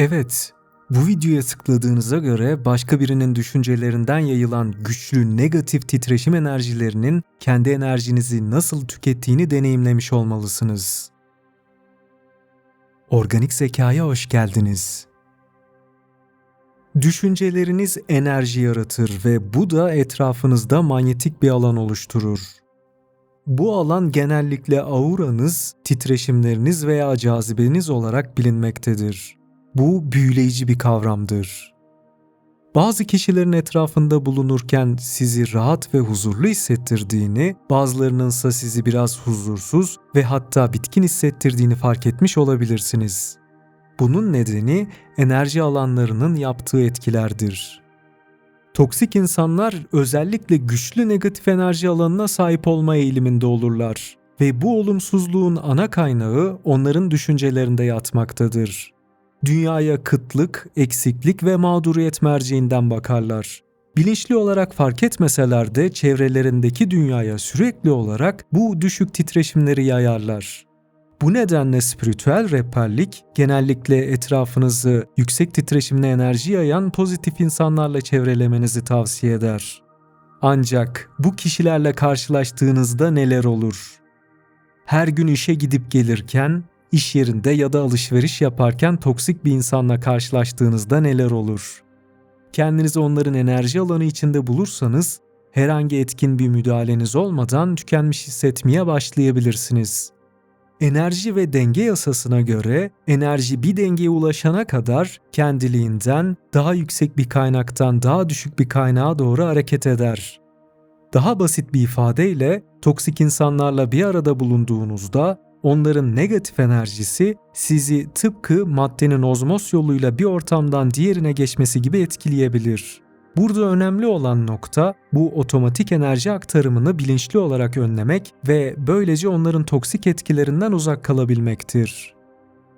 Evet, bu videoya tıkladığınıza göre başka birinin düşüncelerinden yayılan güçlü negatif titreşim enerjilerinin kendi enerjinizi nasıl tükettiğini deneyimlemiş olmalısınız. Organik zekaya hoş geldiniz. Düşünceleriniz enerji yaratır ve bu da etrafınızda manyetik bir alan oluşturur. Bu alan genellikle auranız, titreşimleriniz veya cazibeniz olarak bilinmektedir. Bu büyüleyici bir kavramdır. Bazı kişilerin etrafında bulunurken sizi rahat ve huzurlu hissettirdiğini, bazılarının ise sizi biraz huzursuz ve hatta bitkin hissettirdiğini fark etmiş olabilirsiniz. Bunun nedeni enerji alanlarının yaptığı etkilerdir. Toksik insanlar özellikle güçlü negatif enerji alanına sahip olma eğiliminde olurlar ve bu olumsuzluğun ana kaynağı onların düşüncelerinde yatmaktadır. Dünyaya kıtlık, eksiklik ve mağduriyet merceğinden bakarlar. Bilinçli olarak fark etmeseler de çevrelerindeki dünyaya sürekli olarak bu düşük titreşimleri yayarlar. Bu nedenle spiritüel rehberlik genellikle etrafınızı yüksek titreşimli enerji yayan pozitif insanlarla çevrelemenizi tavsiye eder. Ancak bu kişilerle karşılaştığınızda neler olur? Her gün işe gidip gelirken, iş yerinde ya da alışveriş yaparken toksik bir insanla karşılaştığınızda neler olur? Kendinizi onların enerji alanı içinde bulursanız herhangi etkin bir müdahaleniz olmadan tükenmiş hissetmeye başlayabilirsiniz. Enerji ve denge yasasına göre enerji bir dengeye ulaşana kadar kendiliğinden daha yüksek bir kaynaktan daha düşük bir kaynağa doğru hareket eder. Daha basit bir ifadeyle toksik insanlarla bir arada bulunduğunuzda onların negatif enerjisi sizi tıpkı maddenin ozmoz yoluyla bir ortamdan diğerine geçmesi gibi etkileyebilir. Burada önemli olan nokta bu otomatik enerji aktarımını bilinçli olarak önlemek ve böylece onların toksik etkilerinden uzak kalabilmektir.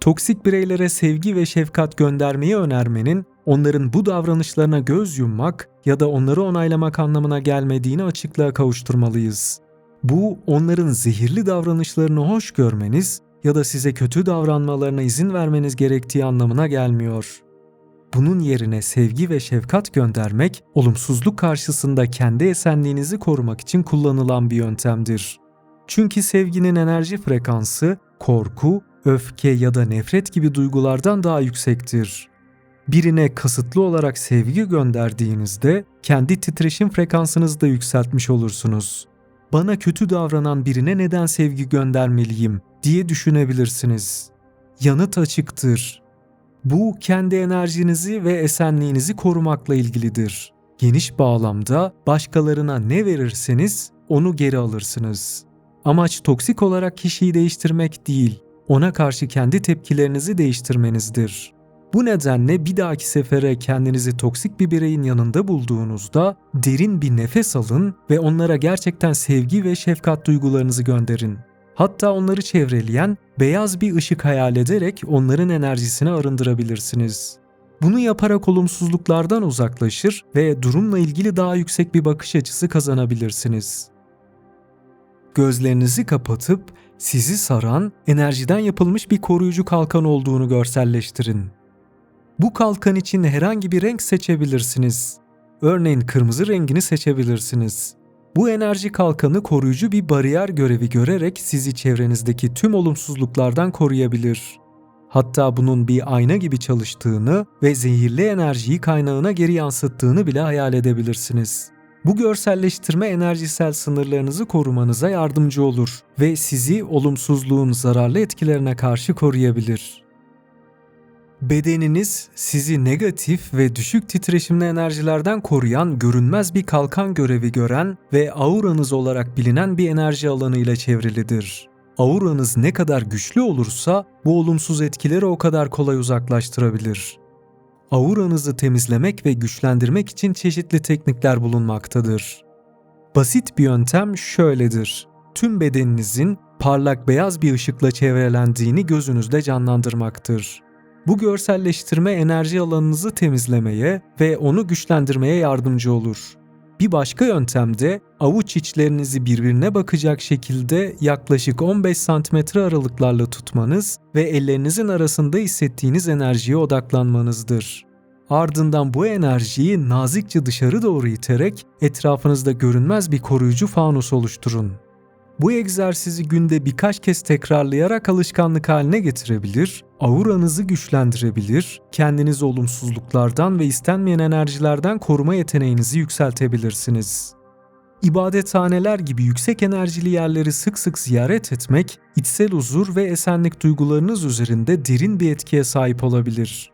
Toksik bireylere sevgi ve şefkat göndermeyi önermenin onların bu davranışlarına göz yummak ya da onları onaylamak anlamına gelmediğini açıklığa kavuşturmalıyız. Bu onların zehirli davranışlarını hoş görmeniz ya da size kötü davranmalarına izin vermeniz gerektiği anlamına gelmiyor. Bunun yerine sevgi ve şefkat göndermek, olumsuzluk karşısında kendi esenliğinizi korumak için kullanılan bir yöntemdir. Çünkü sevginin enerji frekansı, korku, öfke ya da nefret gibi duygulardan daha yüksektir. Birine kasıtlı olarak sevgi gönderdiğinizde kendi titreşim frekansınızı da yükseltmiş olursunuz. Bana kötü davranan birine neden sevgi göndermeliyim diye düşünebilirsiniz. Yanıt açıktır. Bu kendi enerjinizi ve esenliğinizi korumakla ilgilidir. Geniş bağlamda başkalarına ne verirseniz onu geri alırsınız. Amaç toksik olarak kişiyi değiştirmek değil, ona karşı kendi tepkilerinizi değiştirmenizdir. Bu nedenle bir dahaki sefere kendinizi toksik bir bireyin yanında bulduğunuzda derin bir nefes alın ve onlara gerçekten sevgi ve şefkat duygularınızı gönderin. Hatta onları çevreleyen beyaz bir ışık hayal ederek onların enerjisini arındırabilirsiniz. Bunu yaparak olumsuzluklardan uzaklaşır ve durumla ilgili daha yüksek bir bakış açısı kazanabilirsiniz. Gözlerinizi kapatıp sizi saran enerjiden yapılmış bir koruyucu kalkan olduğunu görselleştirin. Bu kalkan için herhangi bir renk seçebilirsiniz. Örneğin kırmızı rengini seçebilirsiniz. Bu enerji kalkanı koruyucu bir bariyer görevi görerek sizi çevrenizdeki tüm olumsuzluklardan koruyabilir. Hatta bunun bir ayna gibi çalıştığını ve zehirli enerjiyi kaynağına geri yansıttığını bile hayal edebilirsiniz. Bu görselleştirme enerjisel sınırlarınızı korumanıza yardımcı olur ve sizi olumsuzluğun zararlı etkilerine karşı koruyabilir. Bedeniniz sizi negatif ve düşük titreşimli enerjilerden koruyan görünmez bir kalkan görevi gören ve auranız olarak bilinen bir enerji alanı ile çevrilidir. Auranız ne kadar güçlü olursa bu olumsuz etkileri o kadar kolay uzaklaştırabilir. Auranızı temizlemek ve güçlendirmek için çeşitli teknikler bulunmaktadır. Basit bir yöntem şöyledir. Tüm bedeninizin parlak beyaz bir ışıkla çevrelendiğini gözünüzde canlandırmaktır. Bu görselleştirme enerji alanınızı temizlemeye ve onu güçlendirmeye yardımcı olur. Bir başka yöntemde avuç içlerinizi birbirine bakacak şekilde yaklaşık 15 santimetre aralıklarla tutmanız ve ellerinizin arasında hissettiğiniz enerjiye odaklanmanızdır. Ardından bu enerjiyi nazikçe dışarı doğru iterek etrafınızda görünmez bir koruyucu fanus oluşturun. Bu egzersizi günde birkaç kez tekrarlayarak alışkanlık haline getirebilir, auranızı güçlendirebilir, kendinizi olumsuzluklardan ve istenmeyen enerjilerden koruma yeteneğinizi yükseltebilirsiniz. İbadethaneler gibi yüksek enerjili yerleri sık sık ziyaret etmek, içsel huzur ve esenlik duygularınız üzerinde derin bir etkiye sahip olabilir.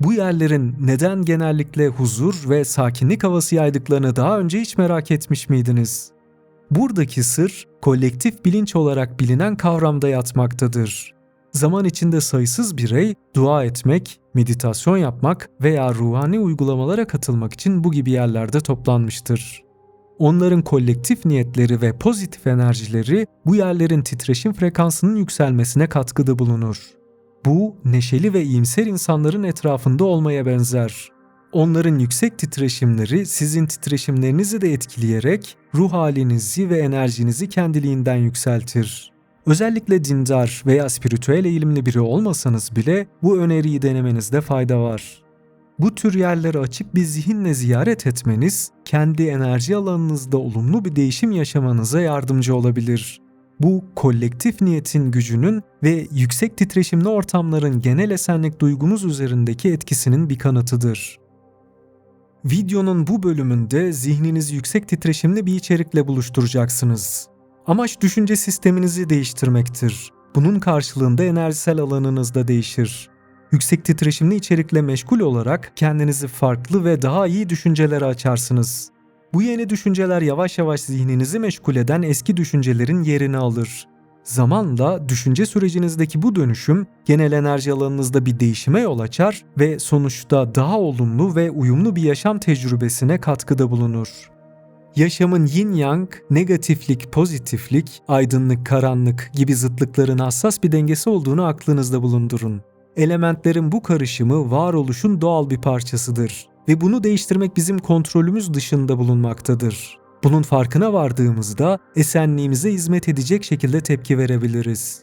Bu yerlerin neden genellikle huzur ve sakinlik havası yaydıklarını daha önce hiç merak etmiş miydiniz? Buradaki sır, kolektif bilinç olarak bilinen kavramda yatmaktadır. Zaman içinde sayısız birey dua etmek, meditasyon yapmak veya ruhani uygulamalara katılmak için bu gibi yerlerde toplanmıştır. Onların kolektif niyetleri ve pozitif enerjileri bu yerlerin titreşim frekansının yükselmesine katkıda bulunur. Bu, neşeli ve iyimser insanların etrafında olmaya benzer. Onların yüksek titreşimleri sizin titreşimlerinizi de etkileyerek ruh halinizi ve enerjinizi kendiliğinden yükseltir. Özellikle dindar veya spiritüel eğilimli biri olmasanız bile bu öneriyi denemenizde fayda var. Bu tür yerleri açık bir zihinle ziyaret etmeniz, kendi enerji alanınızda olumlu bir değişim yaşamanıza yardımcı olabilir. Bu kolektif niyetin gücünün ve yüksek titreşimli ortamların genel esenlik duygumuz üzerindeki etkisinin bir kanıtıdır. Videonun bu bölümünde zihninizi yüksek titreşimli bir içerikle buluşturacaksınız. Amaç düşünce sisteminizi değiştirmektir. Bunun karşılığında enerjisel alanınız da değişir. Yüksek titreşimli içerikle meşgul olarak kendinizi farklı ve daha iyi düşüncelere açarsınız. Bu yeni düşünceler yavaş yavaş zihninizi meşgul eden eski düşüncelerin yerini alır. Zamanla düşünce sürecinizdeki bu dönüşüm genel enerji alanınızda bir değişime yol açar ve sonuçta daha olumlu ve uyumlu bir yaşam tecrübesine katkıda bulunur. Yaşamın yin yang, negatiflik, pozitiflik, aydınlık, karanlık gibi zıtlıkların hassas bir dengesi olduğunu aklınızda bulundurun. Elementlerin bu karışımı varoluşun doğal bir parçasıdır ve bunu değiştirmek bizim kontrolümüz dışında bulunmaktadır. Bunun farkına vardığımızda esenliğimize hizmet edecek şekilde tepki verebiliriz.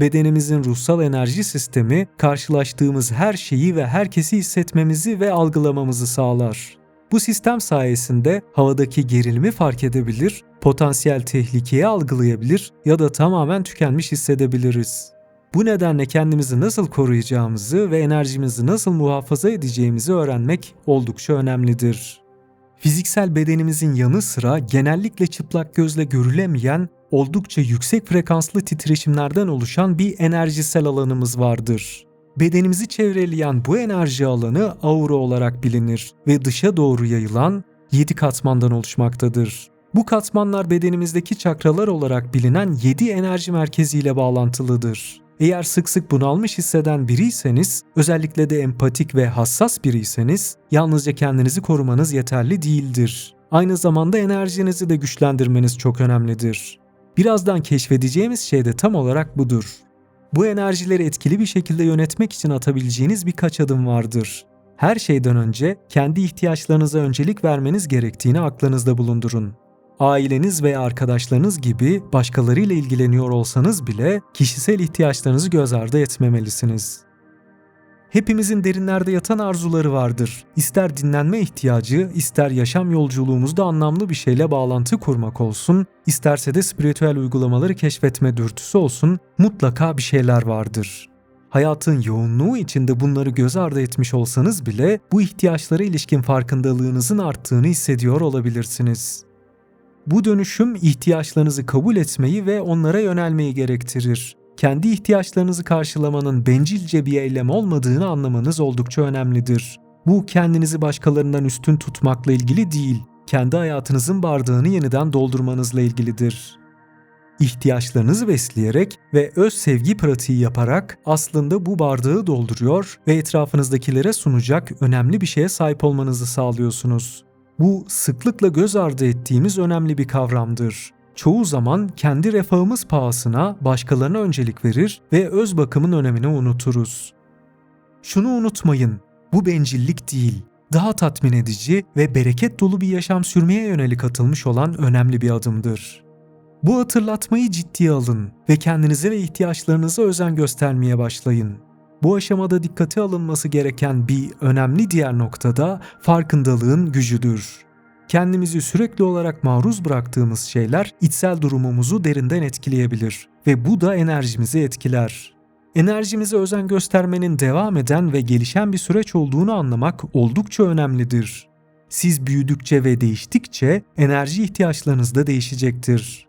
Bedenimizin ruhsal enerji sistemi karşılaştığımız her şeyi ve herkesi hissetmemizi ve algılamamızı sağlar. Bu sistem sayesinde havadaki gerilimi fark edebilir, potansiyel tehlikeyi algılayabilir ya da tamamen tükenmiş hissedebiliriz. Bu nedenle kendimizi nasıl koruyacağımızı ve enerjimizi nasıl muhafaza edeceğimizi öğrenmek oldukça önemlidir. Fiziksel bedenimizin yanı sıra genellikle çıplak gözle görülemeyen oldukça yüksek frekanslı titreşimlerden oluşan bir enerjisel alanımız vardır. Bedenimizi çevreleyen bu enerji alanı aura olarak bilinir ve dışa doğru yayılan 7 katmandan oluşmaktadır. Bu katmanlar bedenimizdeki çakralar olarak bilinen 7 enerji merkeziyle bağlantılıdır. Eğer sık sık bunalmış hisseden biriyseniz, özellikle de empatik ve hassas biriyseniz, yalnızca kendinizi korumanız yeterli değildir. Aynı zamanda enerjinizi de güçlendirmeniz çok önemlidir. Birazdan keşfedeceğimiz şey de tam olarak budur. Bu enerjileri etkili bir şekilde yönetmek için atabileceğiniz birkaç adım vardır. Her şeyden önce kendi ihtiyaçlarınıza öncelik vermeniz gerektiğini aklınızda bulundurun. Aileniz veya arkadaşlarınız gibi başkalarıyla ilgileniyor olsanız bile kişisel ihtiyaçlarınızı göz ardı etmemelisiniz. Hepimizin derinlerde yatan arzuları vardır. İster dinlenme ihtiyacı, ister yaşam yolculuğumuzda anlamlı bir şeyle bağlantı kurmak olsun, isterse de spiritüel uygulamaları keşfetme dürtüsü olsun, mutlaka bir şeyler vardır. Hayatın yoğunluğu içinde bunları göz ardı etmiş olsanız bile bu ihtiyaçlara ilişkin farkındalığınızın arttığını hissediyor olabilirsiniz. Bu dönüşüm ihtiyaçlarınızı kabul etmeyi ve onlara yönelmeyi gerektirir. Kendi ihtiyaçlarınızı karşılamanın bencilce bir eylem olmadığını anlamanız oldukça önemlidir. Bu kendinizi başkalarından üstün tutmakla ilgili değil, kendi hayatınızın bardağını yeniden doldurmanızla ilgilidir. İhtiyaçlarınızı besleyerek ve öz sevgi pratiği yaparak aslında bu bardağı dolduruyor ve etrafınızdakilere sunacak önemli bir şeye sahip olmanızı sağlıyorsunuz. Bu sıklıkla göz ardı ettiğimiz önemli bir kavramdır. Çoğu zaman kendi refahımız pahasına başkalarına öncelik verir ve öz bakımın önemini unuturuz. Şunu unutmayın, bu bencillik değil, daha tatmin edici ve bereket dolu bir yaşam sürmeye yönelik atılmış olan önemli bir adımdır. Bu hatırlatmayı ciddiye alın ve kendinize ve ihtiyaçlarınıza özen göstermeye başlayın. Bu aşamada dikkate alınması gereken bir önemli diğer noktada farkındalığın gücüdür. Kendimizi sürekli olarak maruz bıraktığımız şeyler içsel durumumuzu derinden etkileyebilir ve bu da enerjimizi etkiler. Enerjimize özen göstermenin devam eden ve gelişen bir süreç olduğunu anlamak oldukça önemlidir. Siz büyüdükçe ve değiştikçe enerji ihtiyaçlarınız da değişecektir.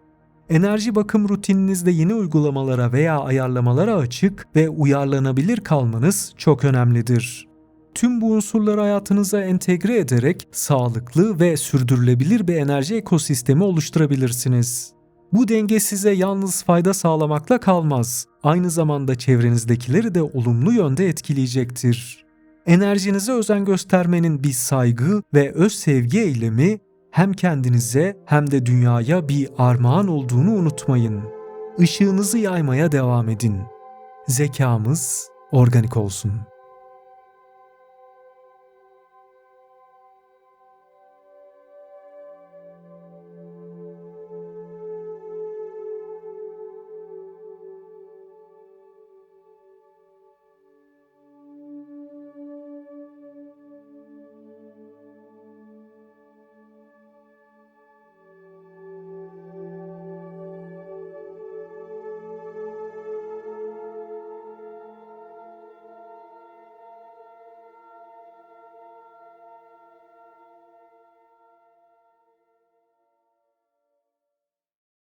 Enerji bakım rutininizde yeni uygulamalara veya ayarlamalara açık ve uyarlanabilir kalmanız çok önemlidir. Tüm bu unsurları hayatınıza entegre ederek sağlıklı ve sürdürülebilir bir enerji ekosistemi oluşturabilirsiniz. Bu denge size yalnız fayda sağlamakla kalmaz. Aynı zamanda çevrenizdekileri de olumlu yönde etkileyecektir. Enerjinize özen göstermenin bir saygı ve öz sevgi eylemi hem kendinize hem de dünyaya bir armağan olduğunu unutmayın. Işığınızı yaymaya devam edin. Zekamız organik olsun.